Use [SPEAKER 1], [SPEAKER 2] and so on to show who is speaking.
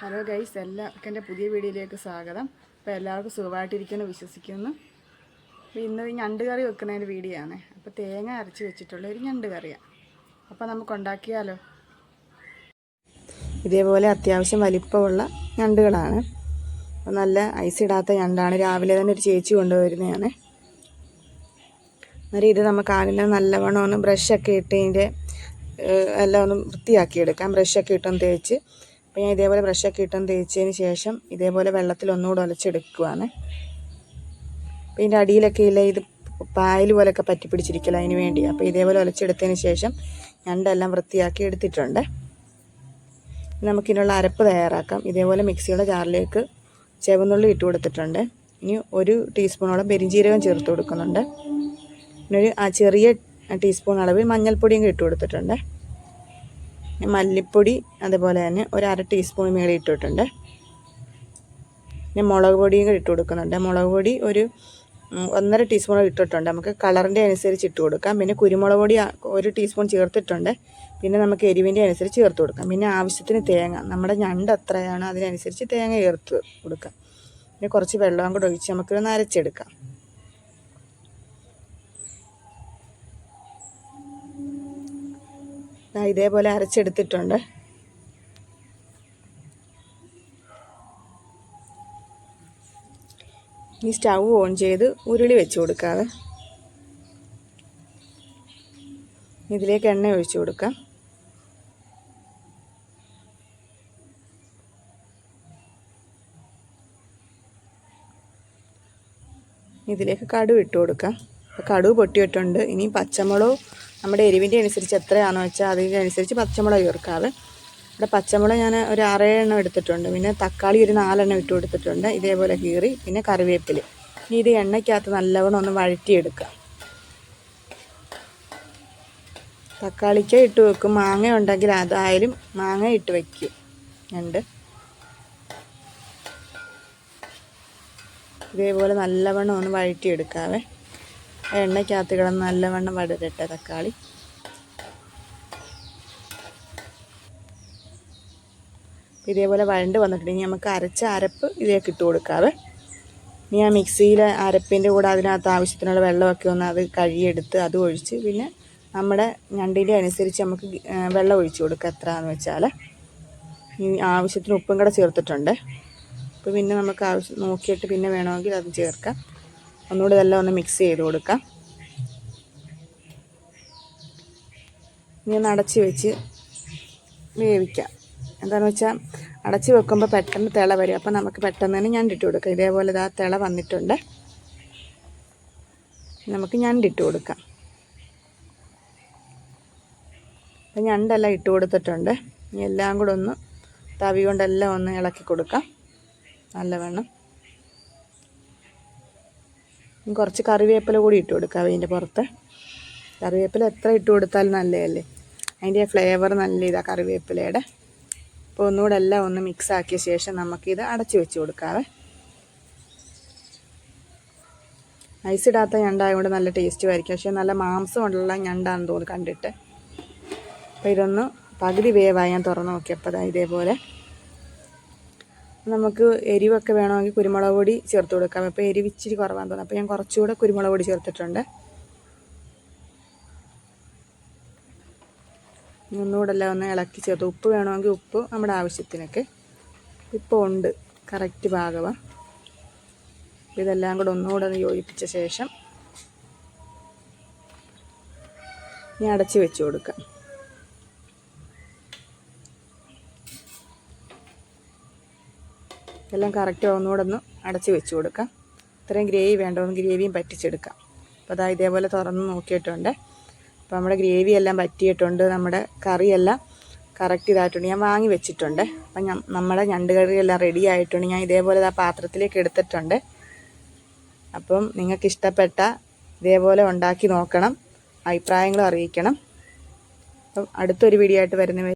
[SPEAKER 1] Hello guys എല്ലാവർക്കും എന്റെ പുതിയ വീഡിയോയിലേക്ക് സ്വാഗതം. അപ്പോൾ എല്ലാവർക്കും സുഖമായിട്ടിരിക്കുന്നു വിശ്വസിക്കുന്നു. അപ്പോൾ ഇന്ന് ഈ ഞണ്ട് കറി വെക്കുന്നതിന്റെ വീഡിയോ ആണ്. അപ്പോൾ തേങ്ങ അരച്ച് വെച്ചിട്ടുള്ള ഒരു ഞണ്ട് കറിയാണ് അപ്പോൾ നമുക്ക് ഉണ്ടാക്കിയാലോ? ഇതേപോലെ അത്യാവശ്യം വലിപ്പമുള്ള ഞണ്ടുകളാണ്. അപ്പോൾ നല്ല ഐസ് ഇടാത്ത ഞണ്ടാണ്. രാവിലെ തന്നെ ഒരു ചേച്ചി കൊണ്ടുവരുന്നതാണ്. അന്നേരം ഇത് നമുക്ക് ആദ്യം നല്ലവണ്ണം ഒന്ന് ബ്രഷൊക്കെ ഇട്ട് ഇതിന്റെ എല്ലാം ഒന്ന് വൃത്തിയാക്കിയെടുക്കാം. ബ്രഷൊക്കെ ഇട്ടൊന്ന് തേച്ച് അപ്പോൾ ഞാൻ ഇതേപോലെ ബ്രഷൊക്കെ ഇട്ടും തേച്ചതിന് ശേഷം ഇതേപോലെ വെള്ളത്തിൽ ഒന്നുകൂടെ ഒലച്ചെടുക്കുവാണ്. അപ്പോൾ ഇതിന്റെ അടിയിലൊക്കെ ഇല്ല ഇത് പായൽ പോലെയൊക്കെ പറ്റി പിടിച്ചിരിക്കില്ല അതിന് വേണ്ടി. അപ്പോൾ ഇതേപോലെ ഒലച്ചെടുത്തതിന് ശേഷം ഞണ്ടെല്ലാം വൃത്തിയാക്കി എടുത്തിട്ടുണ്ട്. നമുക്കിതിനുള്ള അരപ്പ് തയ്യാറാക്കാം. ഇതേപോലെ മിക്സിയുടെ ജാറിലേക്ക് ചെവന്നുള്ളി ഇട്ട് കൊടുത്തിട്ടുണ്ട്. ഇനി ഒരു ടീസ്പൂണോളം പെരിഞ്ജീരകം ചേർത്ത് കൊടുക്കുന്നുണ്ട്. പിന്നെ ഒരു ആ ചെറിയ ടീസ്പൂൺ അളവിൽ മഞ്ഞൾപ്പൊടിയും ഇട്ട് കൊടുത്തിട്ടുണ്ട്. മല്ലിപ്പൊടി അതുപോലെ തന്നെ ഒരു അര ടീസ്പൂൺ മേളിൽ ഇട്ടിട്ടുണ്ട്. പിന്നെ മുളക് പൊടിയും കൂടി ഇട്ട് കൊടുക്കുന്നുണ്ട്. മുളക് പൊടി ഒരു ഒന്നര ടീസ്പൂൺ ഇട്ടിട്ടുണ്ട്. നമുക്ക് കളറിന്റെ അനുസരിച്ച് ഇട്ട് കൊടുക്കാം. പിന്നെ കുരുമുളക് പൊടി ഒരു ടീസ്പൂൺ ചേർത്തിട്ടുണ്ട്. പിന്നെ നമുക്ക് എരിവിന്റെ അനുസരിച്ച് ചേർത്ത് കൊടുക്കാം. പിന്നെ ആവശ്യത്തിന് തേങ്ങ. നമ്മുടെ ഞണ്ട് എത്രയാണോ അതിനനുസരിച്ച് തേങ്ങ ചേർത്ത് കൊടുക്കാം. പിന്നെ കുറച്ച് വെള്ളം കൂടെ ഒഴിച്ച് നമുക്കൊന്ന് അരച്ചെടുക്കാം. ഇതേപോലെ അരച്ചെടുത്തിട്ടുണ്ട്. ഈ സ്റ്റൗ ഓൺ ചെയ്ത് ഉരുളി വെച്ച് കൊടുക്കാതെ ഇതിലേക്ക് എണ്ണ ഒഴിച്ചു കൊടുക്കാം. ഇതിലേക്ക് കടുവ് ഇട്ട് കൊടുക്കാം. കടുവ് പൊട്ടിയിട്ടുണ്ട്. ഇനി പച്ചമുളക് നമ്മുടെ എരിവിന്റെ അനുസരിച്ച് എത്രയാണെന്ന് വെച്ചാൽ അതിനനുസരിച്ച് പച്ചമുളക് ചേർക്കാറ്. ഇവിടെ പച്ചമുളക് ഞാൻ ഒരു ആറേഴെണ്ണം എടുത്തിട്ടുണ്ട്. പിന്നെ തക്കാളി ഒരു നാലെണ്ണം ഇട്ട് കൊടുത്തിട്ടുണ്ട്. ഇതേപോലെ കീറി. പിന്നെ കറിവേപ്പില. ഇനി ഇത് എണ്ണയ്ക്കകത്ത് നല്ലവണ്ണം ഒന്ന് വഴറ്റിയെടുക്കുക. തക്കാളിക്ക ഇട്ട് വെക്കും. മാങ്ങ ഉണ്ടെങ്കിൽ അതായാലും മാങ്ങ ഇട്ട് വയ്ക്കും ഉണ്ട് ഇതേപോലെ നല്ലവണ്ണം ഒന്ന് വഴറ്റിയെടുക്കാവേ. എണ്ണയ്ക്കകത്ത് കിടന്ന് നല്ലവണ്ണം വടരട്ടെ തക്കാളി. ഇതേപോലെ വഴണ്ട് വന്നിട്ടുണ്ടെങ്കിൽ നമുക്ക് അരച്ച അരപ്പ് ഇതിലേക്ക് ഇട്ട് കൊടുക്കാവേ. ഇനി ആ മിക്സിയിൽ അരപ്പിന്റെ കൂടെ അതിനകത്ത് ആവശ്യത്തിനുള്ള വെള്ളമൊക്കെ ഒന്ന് അത് കഴുകിയെടുത്ത് അത് ഒഴിച്ച് പിന്നെ നമ്മുടെ ഞണ്ടിന്റെ അനുസരിച്ച് നമുക്ക് വെള്ളം ഒഴിച്ച് കൊടുക്കുക എത്രയാണെന്ന് വെച്ചാൽ ഈ ആവശ്യത്തിന് ഉപ്പും കൂടെ ചേർത്തിട്ടുണ്ട്. അപ്പോൾ പിന്നെ നമുക്ക് ആവശ്യം നോക്കിയിട്ട് പിന്നെ വേണമെങ്കിൽ അത് ചേർക്കാം. ഒന്നുകൂടി ഇതെല്ലാം ഒന്ന് മിക്സ് ചെയ്ത് കൊടുക്കാം. ഇനി ഒന്ന് അടച്ച് വെച്ച് വേവിക്കാം. എന്താണെന്ന് വെച്ചാൽ അടച്ച് വെക്കുമ്പോൾ പെട്ടെന്ന് തിള വരും. അപ്പോൾ നമുക്ക് പെട്ടെന്ന് തന്നെ ഞണ്ടിട്ട് കൊടുക്കാം. ഇതേപോലെ ഇതാ തിള വന്നിട്ടുണ്ട്. നമുക്ക് ഞണ്ടിട്ട് കൊടുക്കാം. അപ്പം ഞണ്ടെല്ലാം ഇട്ട് കൊടുത്തിട്ടുണ്ട്. ഇനി എല്ലാം കൂടെ ഒന്ന് തവി കൊണ്ടെല്ലാം ഒന്ന് ഇളക്കി കൊടുക്കാം. നല്ലവണ്ണം. കുറച്ച് കറിവേപ്പില കൂടി ഇട്ട് കൊടുക്കാം അതിന്റെ പുറത്ത്. കറിവേപ്പില എത്ര ഇട്ട് കൊടുത്താലും നല്ലതല്ലേ? അതിന്റെ ഫ്ലേവർ നല്ല ഇതാണ് കറിവേപ്പിലയുടെ. അപ്പോൾ ഒന്നുകൂടെ എല്ലാം ഒന്ന് മിക്സ് ആക്കിയ ശേഷം നമുക്കിത് അടച്ചു വെച്ച് കൊടുക്കാവേ. ഐസ് ഇടാത്ത ഞണ്ടായതുകൊണ്ട് നല്ല ടേസ്റ്റ് ആയിരിക്കും. പക്ഷേ നല്ല മാംസം ഉള്ള ഞണ്ടാണെന്ന് തോന്നുന്നു കണ്ടിട്ട്. അപ്പോൾ ഇതൊന്ന് പകുതി വേവായി ഞാൻ തുറന്ന് നോക്കിയപ്പോൾ ഇതേപോലെ. നമുക്ക് എരിവൊക്കെ വേണമെങ്കിൽ കുരുമുളക് പൊടി ചേർത്ത് കൊടുക്കാം. അപ്പോൾ എരിവ് ഇച്ചിരി കുറവാന്ന് തോന്നുന്നു. അപ്പോൾ ഞാൻ കുറച്ചുകൂടെ കുരുമുളക് പൊടി ചേർത്തിട്ടുണ്ട്. ഒന്നുകൂടെ ഒന്ന് ഇളക്കി ചേർത്ത്. ഉപ്പ് വേണമെങ്കിൽ ഉപ്പ് നമ്മുടെ ആവശ്യത്തിനൊക്കെ. ഇപ്പോൾ ഉണ്ട്. കറക്റ്റ് പാകമാണ് ഇതെല്ലാം കൂടെ ഒന്നുകൂടെ ഒന്ന് യോജിപ്പിച്ച ശേഷം ഞാൻ അടച്ച് വെച്ച് കൊടുക്കാം. എല്ലാം കറക്റ്റ് ഒന്നുകൂടെ ഒന്ന് അടച്ച് വെച്ച് കൊടുക്കാം. ഇത്രയും ഗ്രേവി വേണ്ട ഒന്ന് ഗ്രേവിയും പറ്റിച്ചെടുക്കാം. അപ്പോൾ അതാ ഇതേപോലെ തുറന്ന് നോക്കിയിട്ടുണ്ട്. അപ്പോൾ നമ്മുടെ ഗ്രേവി എല്ലാം പറ്റിയിട്ടുണ്ട് നമ്മുടെ കറിയെല്ലാം കറക്റ്റ് ഇതായിട്ടുണ്ട്. ഞാൻ വാങ്ങി വെച്ചിട്ടുണ്ട്. അപ്പം ഞാൻ നമ്മുടെ ഞണ്ട് കറിയെല്ലാം റെഡി ആയിട്ടുണ്ട്. ഞാൻ ഇതേപോലെ ആ പാത്രത്തിലേക്ക് എടുത്തിട്ടുണ്ട്. അപ്പം നിങ്ങൾക്ക് ഇഷ്ടപ്പെട്ട ഇതേപോലെ ഉണ്ടാക്കി നോക്കണം. അഭിപ്രായങ്ങളും അറിയിക്കണം. അപ്പം അടുത്തൊരു വീഡിയോ ആയിട്ട് വരുന്ന